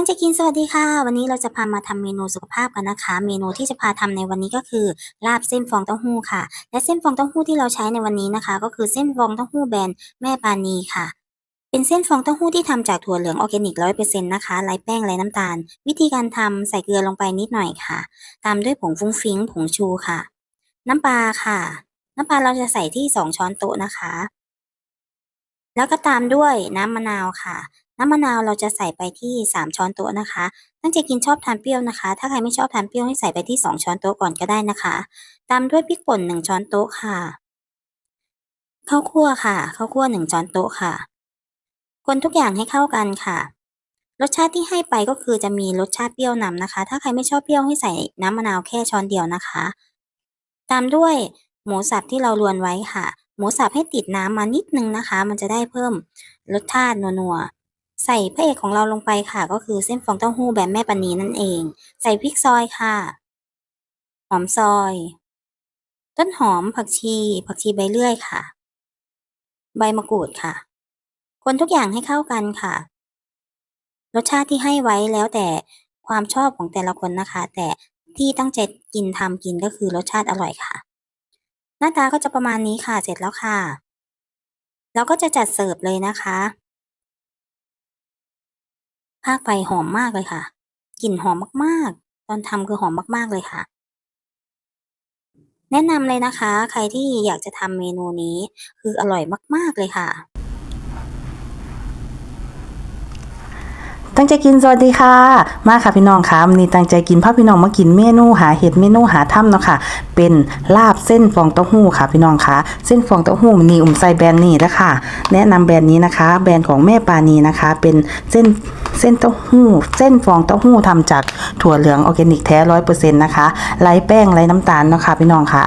ตั้งใจกินสวัสดีค่ะ วันนี้เราจะพามาทำเมนูสุขภาพกันนะคะ เมนูที่จะพาทำในวันนี้ก็คือลาบเส้นฟองเต้าหู้ค่ะ และเส้นฟองเต้าหู้ที่เราใช้ในวันนี้นะคะ ก็คือเส้นฟองเต้าหู้แบรนด์แม่ปานีค่ะ เป็นเส้นฟองเต้าหู้ที่ทำจากถั่วเหลืองออร์แกนิกร้อยเปอร์เซ็นต์นะคะไร้แป้งไร้น้ำตาล วิธีการทำใส่เกลือลงไปนิดหน่อยค่ะ ตามด้วยผงฟุ้งฟิ้งผงชูค่ะ น้ำปลาค่ะ น้ำปลาเราจะใส่ที่สองช้อนโต๊ะนะคะ แล้วก็ตามด้วยน้ำมะนาวค่ะ น้ำมะนาวเราจะใส่ไปที่ 3 ช้อนโต๊ะนะคะ ตั้งใจกินชอบทานเปรี้ยวนะคะ ถ้าใครไม่ชอบทานเปรี้ยวให้ใส่ไปที่ 2 ช้อนโต๊ะก่อนก็ได้นะคะ ตามด้วยพริกป่น 1 ช้อนโต๊ะค่ะ ข้าวคั่วค่ะ ข้าวคั่ว 1 ช้อนโต๊ะค่ะ คนทุกอย่างให้เข้ากันค่ะ รสชาติที่ให้ไปก็คือจะมีรสชาติเปรี้ยวนำนะคะ ถ้าใครไม่ชอบเปรี้ยวให้ใส่น้ำมะนาวแค่ช้อนเดียวนะคะ ตามด้วยหมูสับที่เรารวนไว้ค่ะ หมูสับให้ติดน้ำมานิดนึงนะคะ มันจะได้เพิ่มรสชาตินัวๆ ใส่พระเอกของเราลงไปค่ะ ก็คือเส้นฟองเต้าหู้แบบแม่ปานีนั่นเอง ใส่พริกซอยค่ะ หอมซอย ต้นหอมผักชี ผักชีใบเลื่อยค่ะ ใบมะกรูดค่ะ คนทุกอย่างให้เข้ากันค่ะ รสชาติที่ให้ไว้แล้วแต่ความชอบของแต่ละคนนะคะ แต่ที่ตั้งใจกินทำกินก็คือรสชาติอร่อยค่ะ หน้าตาก็จะประมาณนี้ค่ะเสร็จแล้วค่ะ เราก็จะจัดเสิร์ฟเลยนะคะ ภาไฟหอมมากเลยค่ะ กลิ่นหอมมากๆ ตอนทำคือหอมมาก ๆเลยค่ะ แนะนำเลยนะคะ ใครที่อยากจะทำเมนูนี้คืออร่อยมาก ๆเลยค่ะ ตั้งใจกินสวัสดีค่ะ มาค่ะพี่น้องค่ะวันนี้ตั้งใจกินพาพี่น้องมากินเมนูหาเห็ดเมนูหาถ้ำเนาะค่ะ เป็นลาบเส้นฟองเต้าหู้ค่ะพี่น้องค่ะ เส้นฟองเต้าหู้มีอุ่มใส่แบรนด์นี้นะคะ แนะนำแบรนด์นี้นะคะ แบรนด์ของแม่ปานีนะคะ เป็นเส้นเส้นเต้าหู้ เส้นฟองเต้าหู้ทำจากถั่วเหลืองออร์แกนิกแท้ร้อยเปอร์เซ็นต์นะคะไร้แป้งไร้น้ำตาลเนาะค่ะพี่น้องค่ะ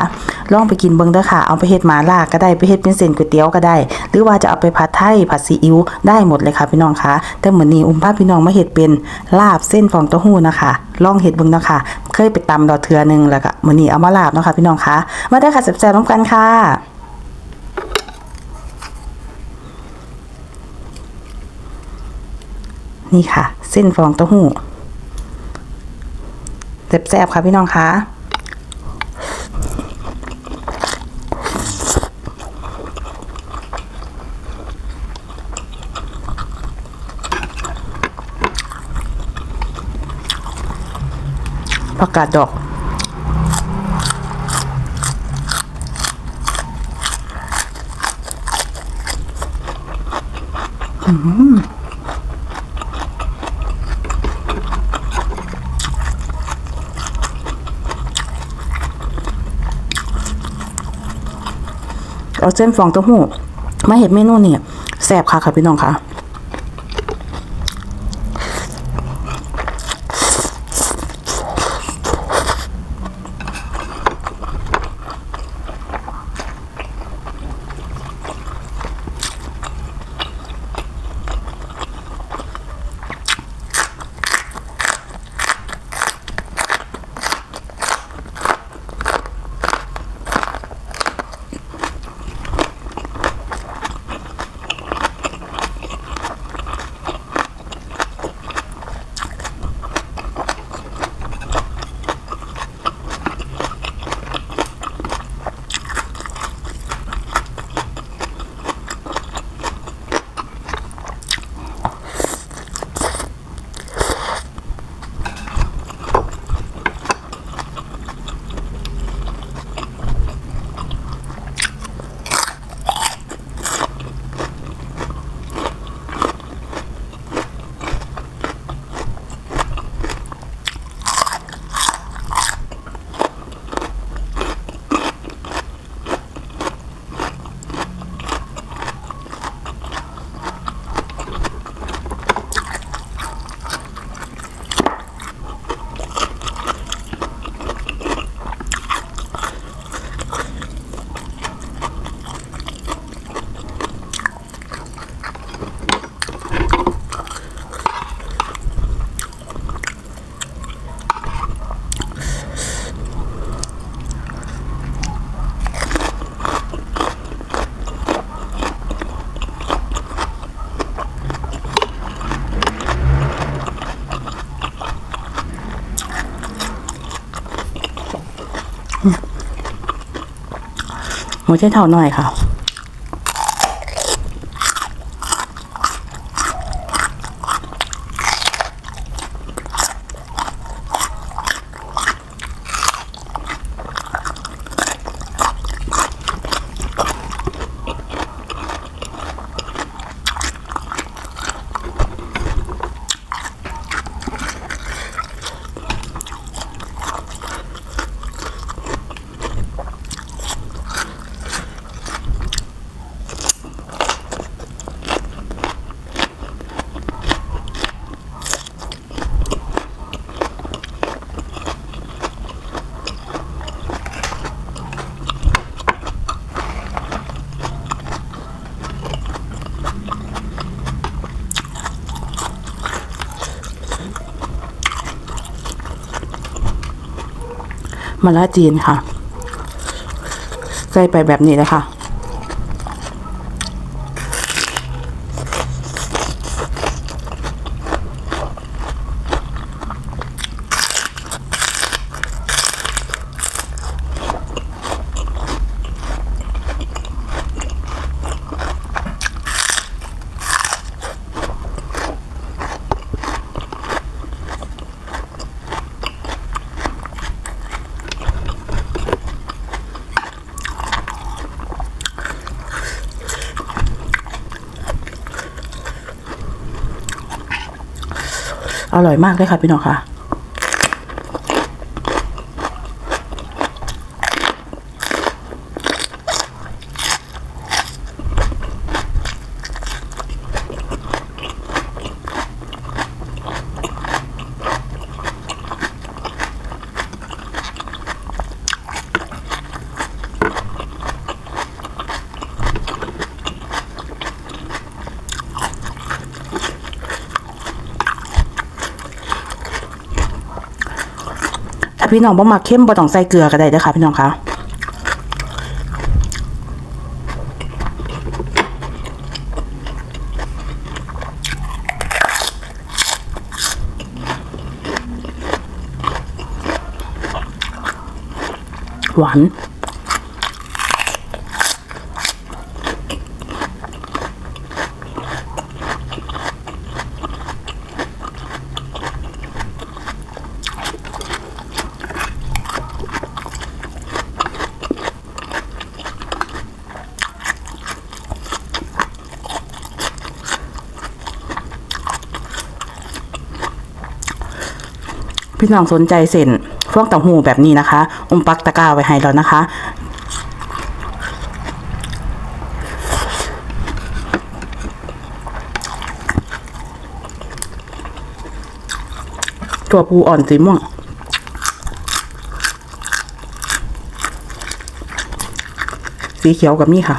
ลองไปกินเบิ่งเด้อค่ะ เอาไปเฮ็ดหมาล่าก็ได้ไปเฮ็ดเป็นเส้นก๋วยเตี๋ยวก็ได้ หรือว่าจะเอาไปผัดไทยผัดซีอิ๊วได้หมดเลยค่ะพี่น้องคะแต่เหมือนนี้อุ้มพาพี่น้องมาเฮ็ดเป็นลาบเส้นฟองเต้าหู้นะคะลองเฮ็ดเบิ่งเนาะค่ะ เคยไปตำดอเทือหนึงแล้วก็มื้อนนี้เอามาลาบเนาะค่ะพี่น้องคะมาได้ค่ะแซ่บๆร่วมกันค่ะนี่ค่ะ เส้นฟองเต้าหู้แซ่บๆค่ะพี่น้องคะ ผักกาดดอกอืมเอาเส้นฟองเต้าหู้มาเห็ดเมนูนี่ยแซ่บค่ะค่ะพี่น้องค่ะ หัวใจเท่าหน่อยค่ะ มะละจีนค่ะ ใส่ไปแบบนี้เลยค่ะ อร่อยมากเลยค่ะพี่น้องค่ะ พี่น้องบ่มาเข้มบ่ต้องใส่เกลือก็ได้เด้อค่ะพี่น้องคะหวาน พี่น้องสนใจเส้นพวกเต้าหู้แบบนี้นะคะ อมปักตะกร้าไว้ให้แล้วนะคะตัวปูอ่อนสีม่วง สีเขียวกับนี่ค่ะ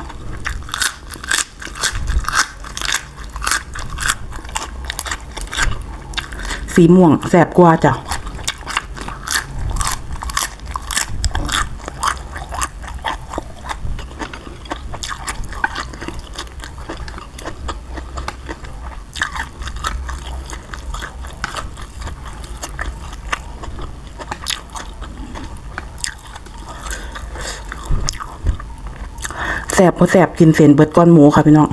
สีม่วงแสบกว่าจ้ะ แสบพอแสบกินเส้นเบิดก้อนหมูค่ะพี่น้อง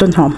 ต้นหอม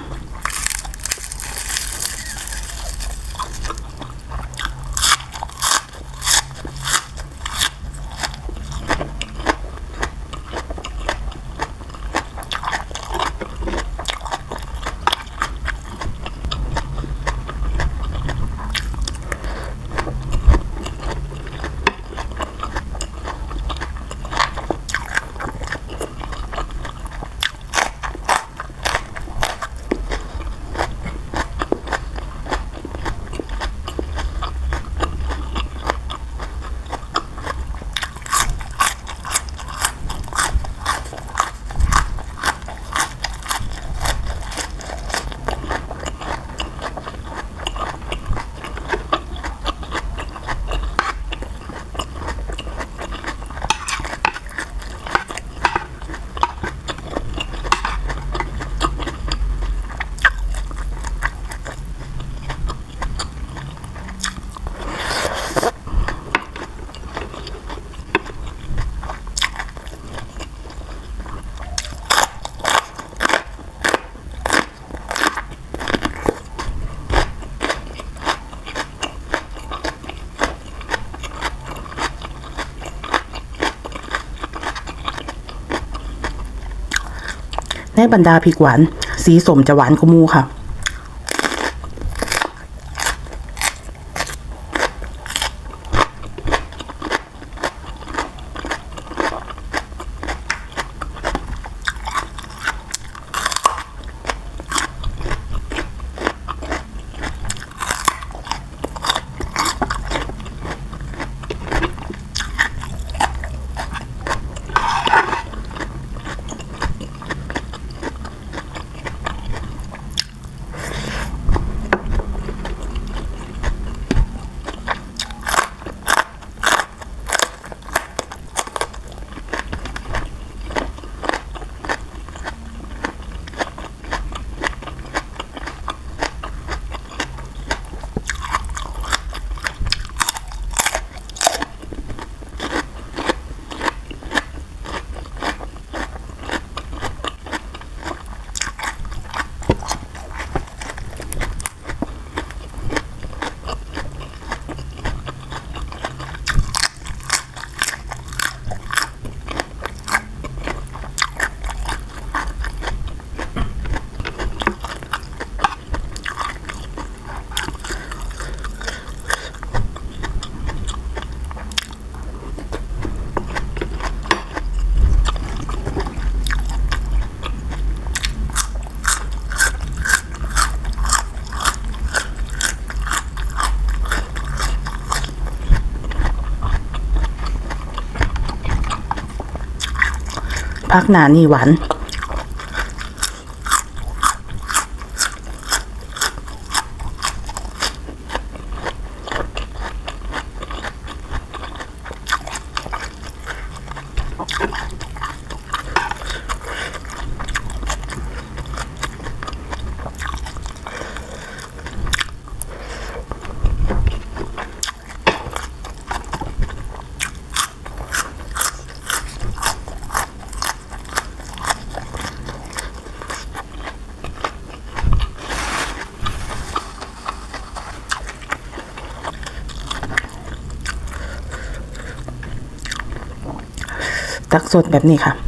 ในบรรดาพริกหวาน สีสมจะหวานกว่ามูค่ะ พักหนานี่หวาน ตักสดแบบนี้ค่ะ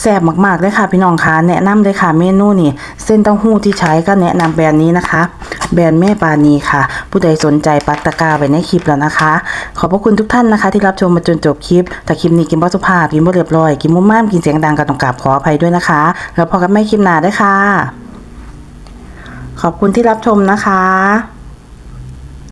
แซ่บมากๆเลยค่ะพี่น้องคะแนะนำเลยค่ะเมนูนี่เส้นเต้าหู้ที่ใช้ก็แนะนำแบรนด์นี้นะคะ แบรนด์แม่ปานีค่ะ ผู้ใดสนใจปักตะกาไว้ในคลิปแล้วนะคะ ขอบพระคุณทุกท่านนะคะ ที่รับชมมาจนจบคลิปแต่คลิปนี้กินบ่สุภาพกินบ่เรียบร้อยกินมุมม่ามกินเสียงดังก็ต้องกราบขออภัยด้วยนะคะ แล้วพอกันไม่คลิปหน้าด้วยค่ะ ขอบคุณที่รับชมนะคะ